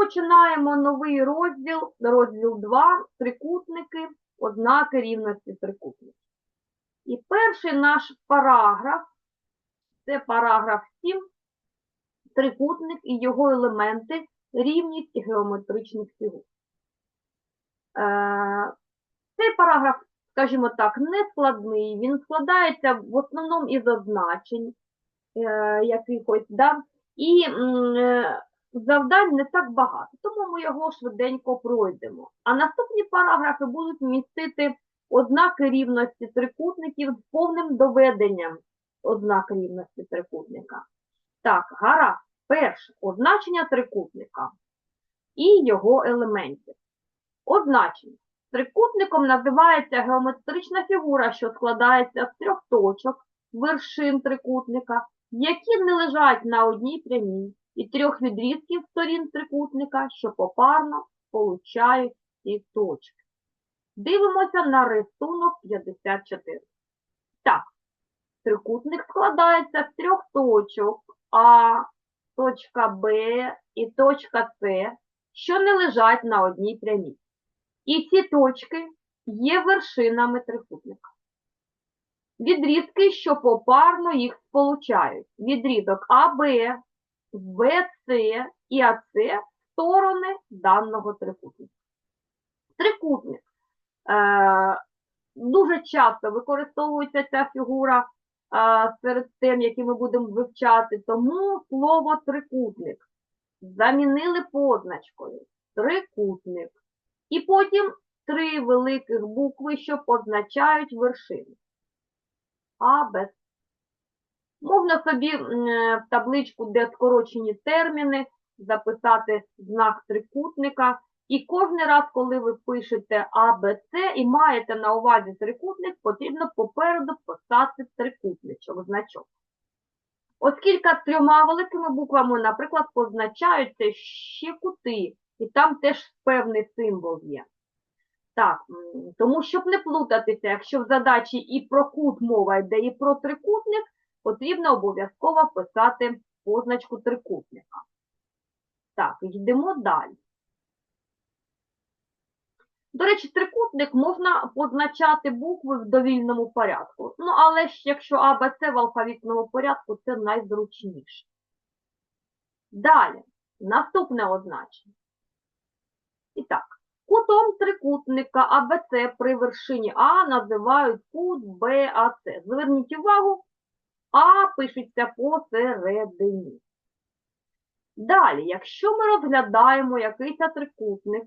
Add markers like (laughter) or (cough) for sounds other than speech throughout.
Розпочинаємо новий розділ, розділ 2, трикутники, ознаки рівності трикутників. І перший наш параграф, це параграф 7, трикутник і його елементи, рівність геометричних фігур. Е, Цей параграф, скажімо так, не складний, він складається в основному із означень е, якихось, да? і е, завдань не так багато, тому ми його швиденько пройдемо. А наступні параграфи будуть містити ознаки рівності трикутників з повним доведенням ознак рівності трикутника. Так, гаразд. Перше означення трикутника і його елементів. Означення. Трикутником називається геометрична фігура, що складається з трьох точок, вершин трикутника, які не лежать на одній прямій, і трьох відрізків сторін трикутника, що попарно получають ці точки. Дивимося на рисунок 54. Так, трикутник складається з трьох точок А, точка Б і точка С, що не лежать на одній прямій. І ці точки є вершинами трикутника. Відрізки, що попарно їх сполучають. Відрізок АБ, БС і АС – сторони даного трикутника. Трикутник. Е, дуже часто використовується ця фігура е, серед тем, які ми будемо вивчати, тому слово трикутник замінили позначкою трикутник. І потім три великих букви, що позначають вершини. А, Б. Можна собі е, в табличку, де скорочені терміни, записати знак трикутника. І кожен раз, коли ви пишете А, Б, С і маєте на увазі трикутник, потрібно попереду писати трикутничок, значок. Оскільки трьома великими буквами, наприклад, позначаються ще кути, і там теж певний символ є. Так, тому щоб не плутатися, якщо в задачі і про кут мова йде, і про трикутник, потрібно обов'язково писати позначку трикутника. Так, йдемо далі. До речі, трикутник можна позначати букви в довільному порядку. Ну, але ж якщо А, Б, С в алфавітному порядку, це найзручніше. Далі, наступне означення. І так, кутом трикутника АБЦ при вершині А називають кут БАЦ. Зверніть увагу, А пишеться посередині. Далі, якщо ми розглядаємо якийсь трикутник,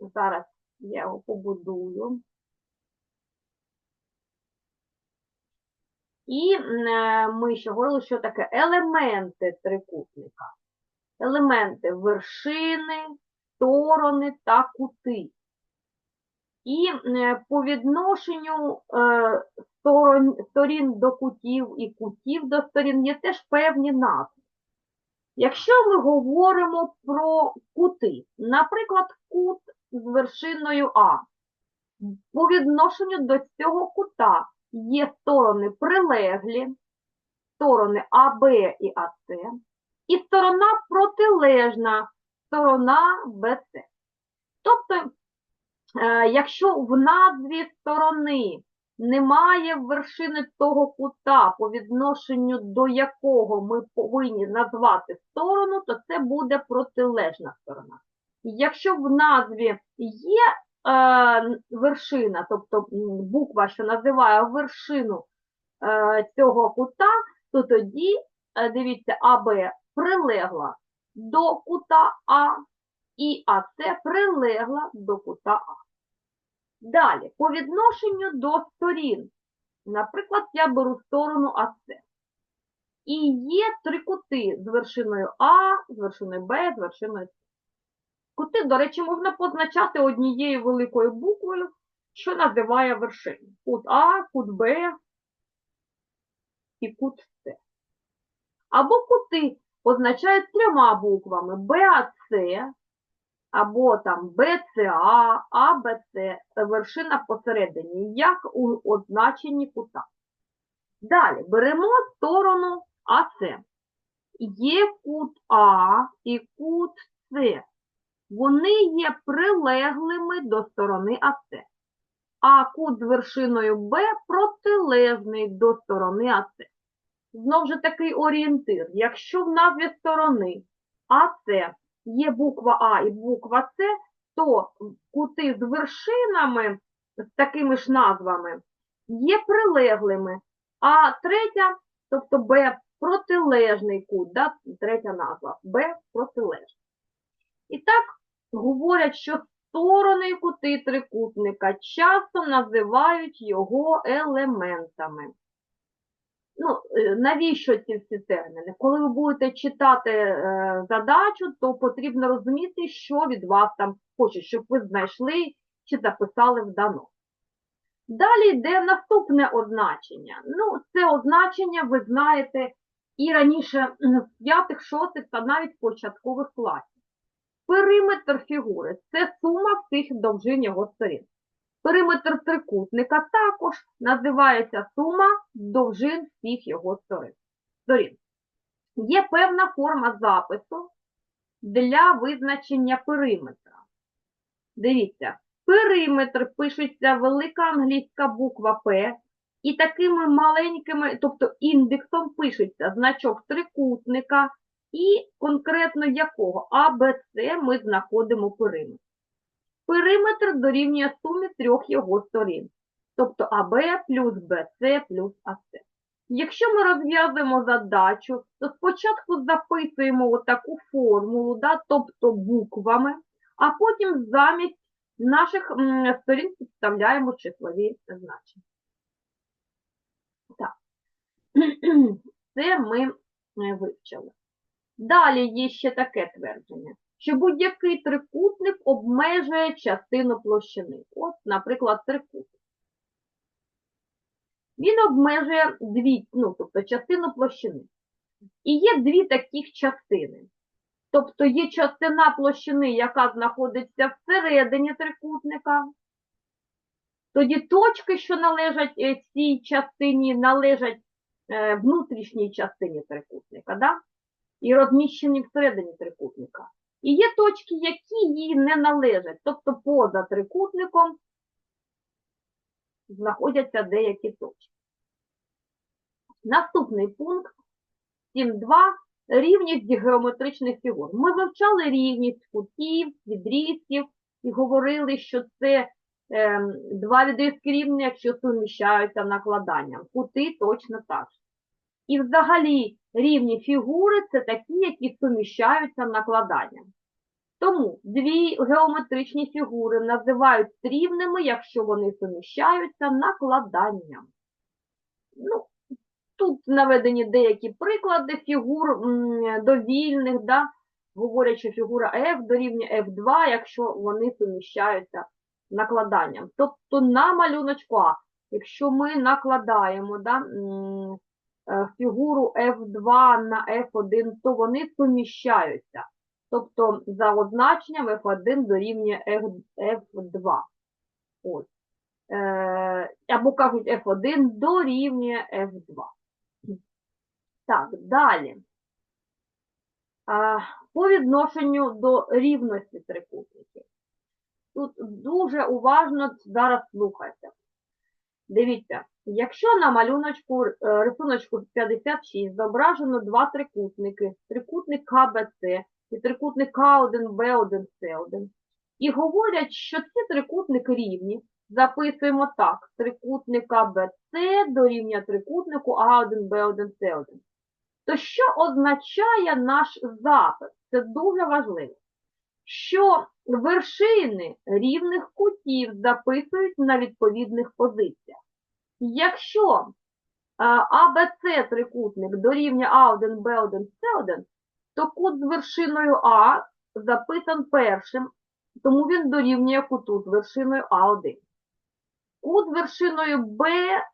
зараз я його побудую. І е, ми ще говорили, що таке елементи трикутника. Елементи вершини, сторони та кути. І е, по відношенню е, сторін до кутів і кутів до сторін є теж певні назви. Якщо ми говоримо про кути, наприклад, кут з вершиною А, по відношенню до цього кута є сторони прилеглі, сторони АБ і АС, і сторона протилежна, сторона БС. Тобто, якщо в назві сторони немає вершини того кута, по відношенню до якого ми повинні назвати сторону, то це буде протилежна сторона. Якщо в назві є е, вершина, тобто буква, що називає вершину е, цього кута, то тоді, е, дивіться, АБ прилегла до кута А, і АС прилегла до кута А. Далі, по відношенню до сторін. Наприклад, я беру сторону АС. І є три кути з вершиною А, з вершиною Б, з вершиною С. Кути, до речі, можна позначати однією великою буквою, що називає вершину. Кут А, кут Б і кут С. Або кути позначають трьома буквами БАЦ, або там БЦА, АБЦ, вершина посередині, як у означенні кута. Далі беремо сторону АС. Є кут А і кут С. вони є прилеглими до сторони АС. А кут з вершиною Б протилежний до сторони АС. Знову ж такий орієнтир. Якщо в назві сторони АС є буква А і буква С, то кути з вершинами з такими ж назвами є прилеглими, а третя, тобто Б, протилежний кут, да? третя назва, Б протилежний. І так говорять, що сторони і кути трикутника часто називають його елементами. Ну, е, навіщо ці всі терміни? Коли ви будете читати е, задачу, то потрібно розуміти, що від вас там хочуть, щоб ви знайшли чи записали в дано. Далі йде наступне означення. Ну, це означення ви знаєте і раніше з п'ятих, шостих та навіть початкових класів. Периметр фігури це сума всіх довжин його сторін. Периметр трикутника також називається сума довжин всіх його сторін. Є певна форма запису для визначення периметра. Дивіться, периметр пишеться велика англійська буква П, і такими маленькими, тобто індексом пишеться значок трикутника, і конкретно якого А, ми знаходимо периметр. Периметр дорівнює сумі трьох його сторін, тобто АБ плюс БС плюс АС. Якщо ми розв'язуємо задачу, то спочатку записуємо отаку формулу, да, тобто буквами, а потім замість наших сторін підставляємо числові значення. Так. (clears throat) Це ми е, вивчили. Далі є ще таке твердження, що будь-який трикутник обмежує частину площини. От, наприклад, трикутник. Він обмежує дві, ну, тобто частину площини. І є дві таких частини. Тобто є частина площини, яка знаходиться всередині трикутника. Тоді точки, що належать е, цій частині, належать е, внутрішній частині трикутника. Да? і розміщені всередині трикутника. І є точки, які їй не належать, тобто поза трикутником знаходяться деякі точки. Наступний пункт 7.2. Рівність геометричних фігур. Ми вивчали рівність кутів, відрізків і говорили, що це е, два відрізки рівні, якщо суміщаються накладанням. Кути точно так. І взагалі рівні фігури це такі, які суміщаються накладанням. Тому дві геометричні фігури називають рівними, якщо вони суміщаються накладанням. Ну, тут наведені деякі приклади фігур довільних, да? говорять, фігура F дорівнює F2, якщо вони суміщаються накладанням. Тобто на малюночку А, якщо ми накладаємо да, фігуру F2 на F1, то вони суміщаються. Тобто за означенням F1 дорівнює F- F2. Ось. Е, або кажуть F1 дорівнює F2. Так, далі. А, по відношенню до рівності трикутників. Тут дуже уважно зараз слухайте. Дивіться, якщо на малюночку, е, рисуночку 56 зображено два трикутники, трикутник КБЦ і трикутник К1, Б1, С1, і говорять, що ці трикутники рівні, записуємо так, трикутник АБЦ дорівнює трикутнику А1, Б1, С1. То що означає наш запис? Це дуже важливо. Що вершини рівних кутів записують на відповідних позиціях. Якщо АБЦ трикутник дорівнює А1, Б1, С1, то кут з вершиною А записан першим, тому він дорівнює куту з вершиною А1. Кут з вершиною Б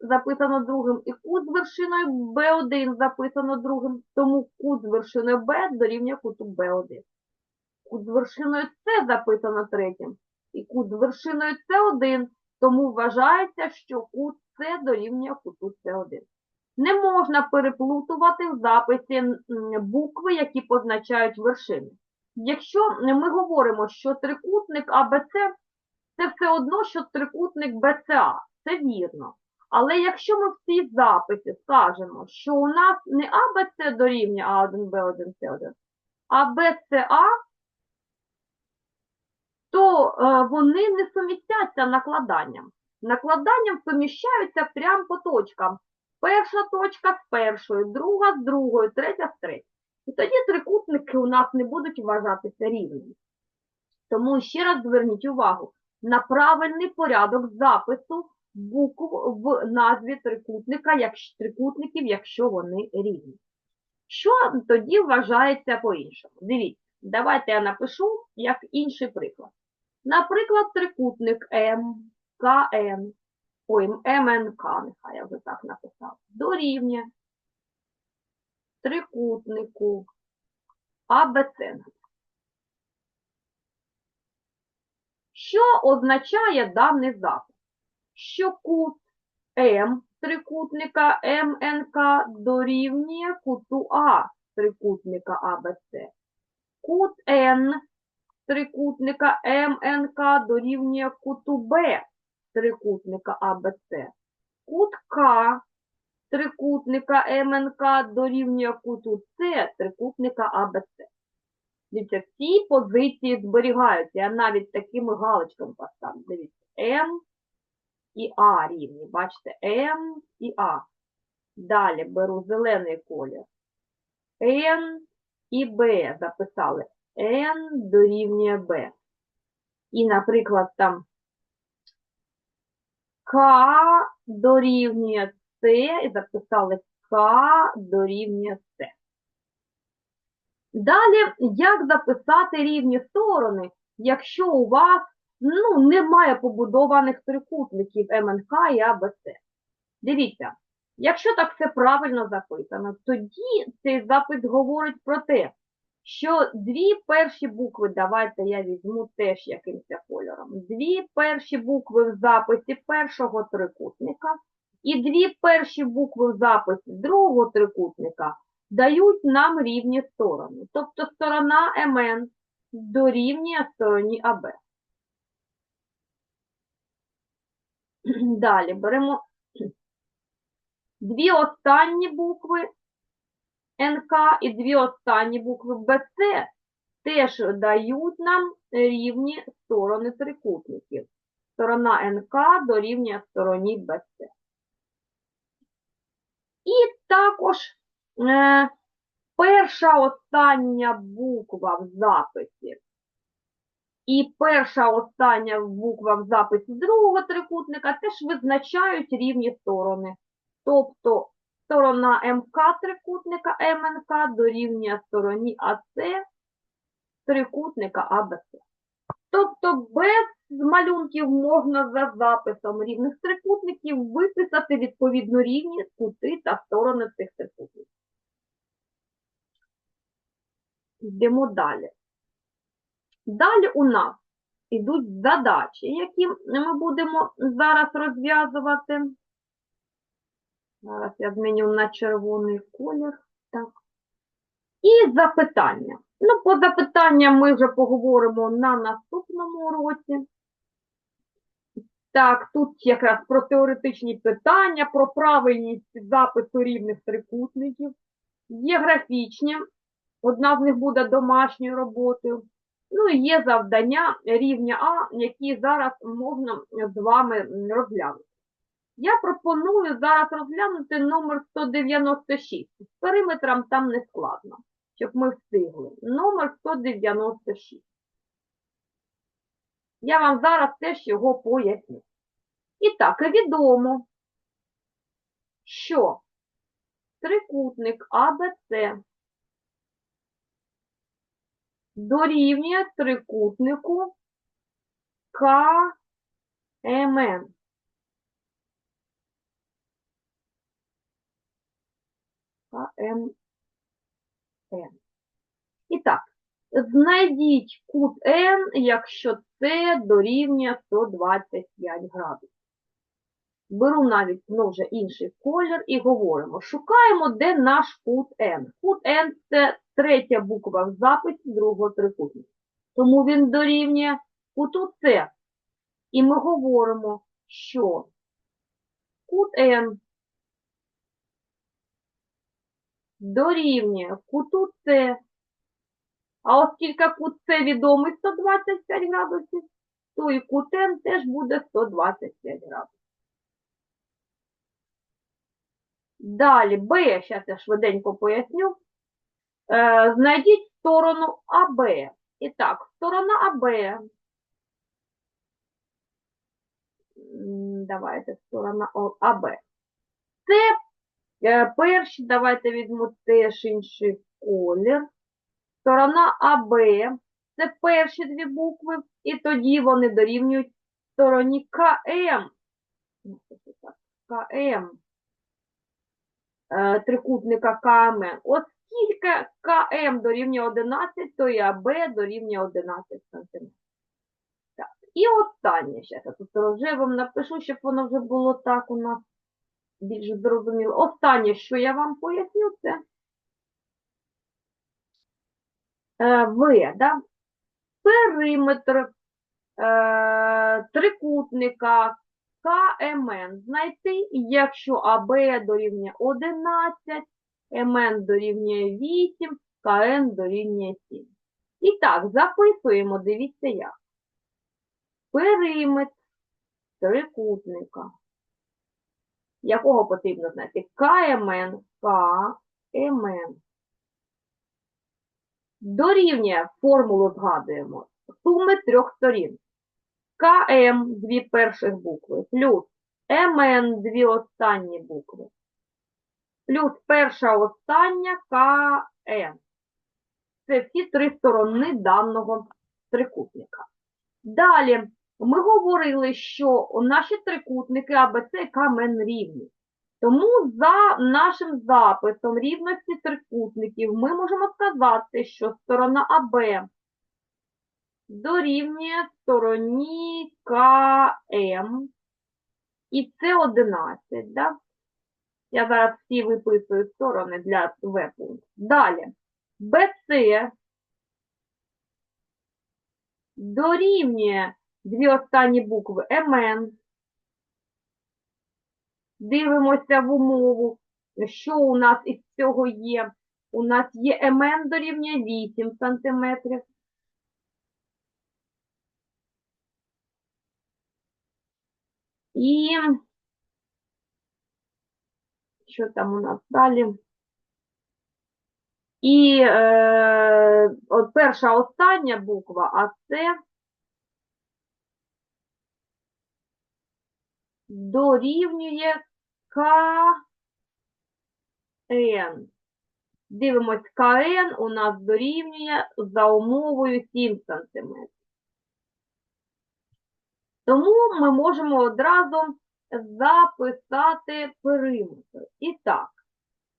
записано другим, і кут з вершиною Б1 записано другим, тому кут з вершиною Б дорівнює куту Б1. Кут з вершиною С записано третім, і кут з вершиною С1, тому вважається, що кут С дорівнює куту С1. Не можна переплутувати в записі букви, які позначають вершини. якщо ми говоримо, що трикутник АБЦ це все одно, що трикутник БЦА. Це вірно. Але якщо ми в цій записі скажемо, що у нас не АБЦ дорівнює А1, Б1, С1, а БЦА, то е, вони не сумістяться накладанням. Накладанням суміщаються прямо по точкам. Перша точка з першою, друга з другою, третя з третьою. І тоді трикутники у нас не будуть вважатися рівними. Тому ще раз зверніть увагу на правильний порядок запису букв в назві трикутника, якщо, трикутників, якщо вони рівні. Що тоді вважається по-іншому? Дивіться, давайте я напишу як інший приклад. Наприклад, трикутник М, КН, ой, МНК, нехай я вже так написав, дорівнює трикутнику АБЦ. Що означає даний запис? Що кут М трикутника МНК дорівнює куту А трикутника АБЦ. Кут Н трикутника МНК дорівнює куту Б трикутника АБЦ. Кут К трикутника МНК дорівнює куту С трикутника АБЦ. Дивіться, всі позиції зберігаються. Я навіть такими галочками поставлю. Дивіться, М і А рівні. Бачите, М і А. Далі беру зелений колір. Н і Б записали. N дорівнює B. І, наприклад, там К дорівнює С, і записали К дорівнює С. Далі, як записати рівні сторони, якщо у вас ну, немає побудованих трикутників МНК і АБЦ? Дивіться, якщо так все правильно записано, тоді цей запис говорить про те, що дві перші букви, давайте я візьму теж якимось кольором, дві перші букви в записі першого трикутника і дві перші букви в записі другого трикутника дають нам рівні сторони. Тобто сторона МН дорівнює стороні АБ. Далі беремо дві останні букви НК і дві останні букви БЦ теж дають нам рівні сторони трикутників. Сторона НК дорівнює стороні БЦ. І також е, перша остання буква в записі і перша остання буква в записі другого трикутника теж визначають рівні сторони. Тобто сторона МК трикутника МНК дорівнює стороні АС трикутника АБЦ. Тобто без малюнків можна за записом рівних трикутників виписати відповідно рівні кути та сторони цих трикутників. Йдемо далі. Далі у нас йдуть задачі, які ми будемо зараз розв'язувати. Зараз я зміню на червоний колір. Так. І запитання. Ну, по запитанням ми вже поговоримо на наступному уроці. Так, тут якраз про теоретичні питання, про правильність запису рівних трикутників. Є графічні, одна з них буде домашньою роботою. Ну і є завдання рівня А, які зараз можна з вами розглянути. Я пропоную зараз розглянути номер 196. З периметром там не складно, щоб ми встигли. Номер 196. Я вам зараз теж його поясню. І так, відомо, що трикутник АБЦ дорівнює трикутнику КМН. КМН. І так, знайдіть кут N, якщо це дорівнює 125 градусів. беру навіть ну, вже інший колір і говоримо. Шукаємо, де наш кут N. Кут N – це третя буква в записі другого трикутника. Тому він дорівнює куту С. І ми говоримо, що кут N дорівнює куту С. А оскільки кут С відомий 125 градусів, то і кут N теж буде 125 градусів. Далі, Б, зараз я швиденько поясню. Е, знайдіть сторону АБ. І так, сторона АБ. Давайте, сторона АБ. Це перші, давайте візьму теж інший колір. Сторона АБ це перші дві букви, і тоді вони дорівнюють стороні КМ. КМ. Е, Трикутника КМ. Оскільки КМ дорівнює 11, то і АБ дорівнює 11 см. І останнє, зараз я тут рожевим напишу, щоб воно вже було так у нас більш зрозуміло. Останнє, що я вам поясню, це е, В, да? периметр е, трикутника КМН знайти, якщо АБ дорівнює 11, МН дорівнює 8, КН дорівнює 7. І так, записуємо, дивіться як. Периметр трикутника. Якого потрібно знайти? КМН, КМН. Дорівнює, формулу згадуємо, суми трьох сторін. КМ дві перших букви, плюс МН дві останні букви, плюс перша остання КН. Це всі три сторони даного трикутника. Далі ми говорили, що наші трикутники АБЦ і КМН рівні. Тому за нашим записом рівності трикутників ми можемо сказати, що сторона АБ дорівнює стороні КМ. І це 11, да? Я зараз всі виписую сторони для В пункту. Далі. БЦ дорівнює дві останні букви МН. Дивимося в умову, що у нас із цього є. У нас є МН дорівнює 8 сантиметрів. І що там у нас далі? І е, от перша остання буква, а це дорівнює КН. Дивимось, КН у нас дорівнює за умовою 7 см. Тому ми можемо одразу записати периметр. І так,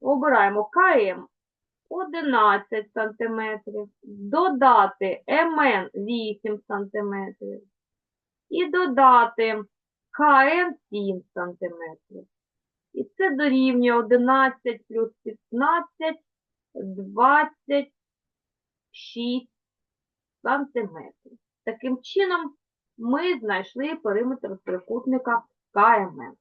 обираємо КМ 11 см, додати МН 8 см і додати КН 7 см. І це дорівнює 11 плюс 15, 26 сантиметрів. Таким чином, ми знайшли периметр трикутника КМН.